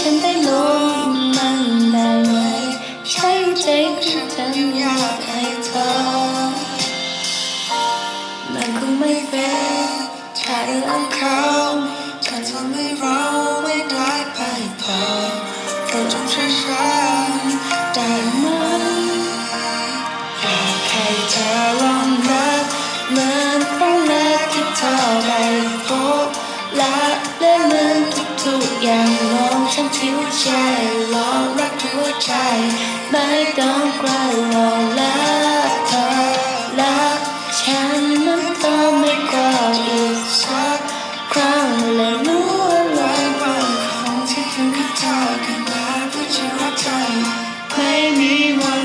ฉันได้ลงมันได้ไหมใช้ใจคือนอยากให้เธอมันคงไม่เป็นถ้าเรื่องเขาฉันจะไม่ร้องไม่ได้ไปพอเธอจงช่วยฉันได้ไหมอยากให้เธอลองรักเหมือนครั้งแรกที่เธอได้พบและได้เรียนทุกๆอย่าง ฉันที่หัวใจลองรักทั่วใจ ไม่ต้องกลัวลองรักเธอรักฉันนั้นเธอไม่กลัวอีกสักครั้งและรู้อะไรบางของที่ถึงกับเธอกันมาเพื่อชีวิตใจไม่มีวัน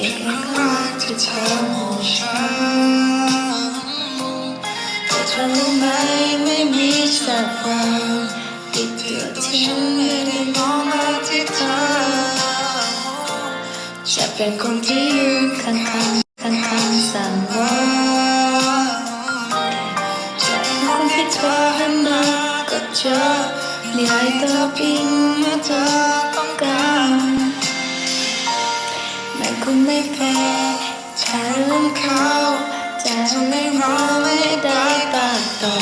เป็นครั้งแรกที่เธอมองฉันแต่เธอรู้ไหมไม่มีสักวันที่เดียวที่ฉันไม่ได้มองมาที่เธอจะเป็นคนที่ยืนข้างๆข้างๆเสมอจะเป็นคนที่เธอหันมาก็เจอมีอะไรตัวพิงเมื่อเธอต้องการ จะทำให้เราไม่ได้ตามต่อ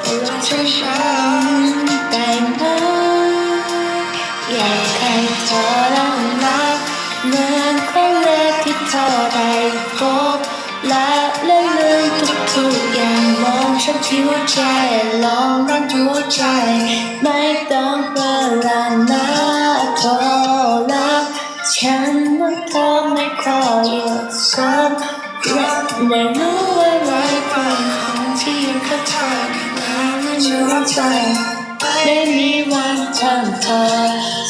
โปรดช่วยฉันได้ไหมอยากให้เธอลองรักเหมือนครั้งแรกที่เธอได้พบและเล่นลืมทุกๆอย่างมองฉันที่หัวใจลองรักหัวใจ ไม่ต้องเปรานนะเธอรักฉันนั้นเธอไม่ขออยู่ซ้ำและ ไม่รู้ว่าไว้ปานของที่กระทาแล้วมันจะรักใจไม่มีวันทำเธอ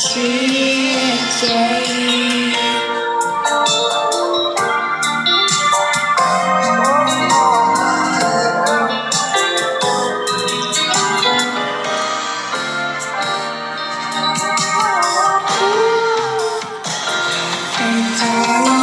เสียใจใจ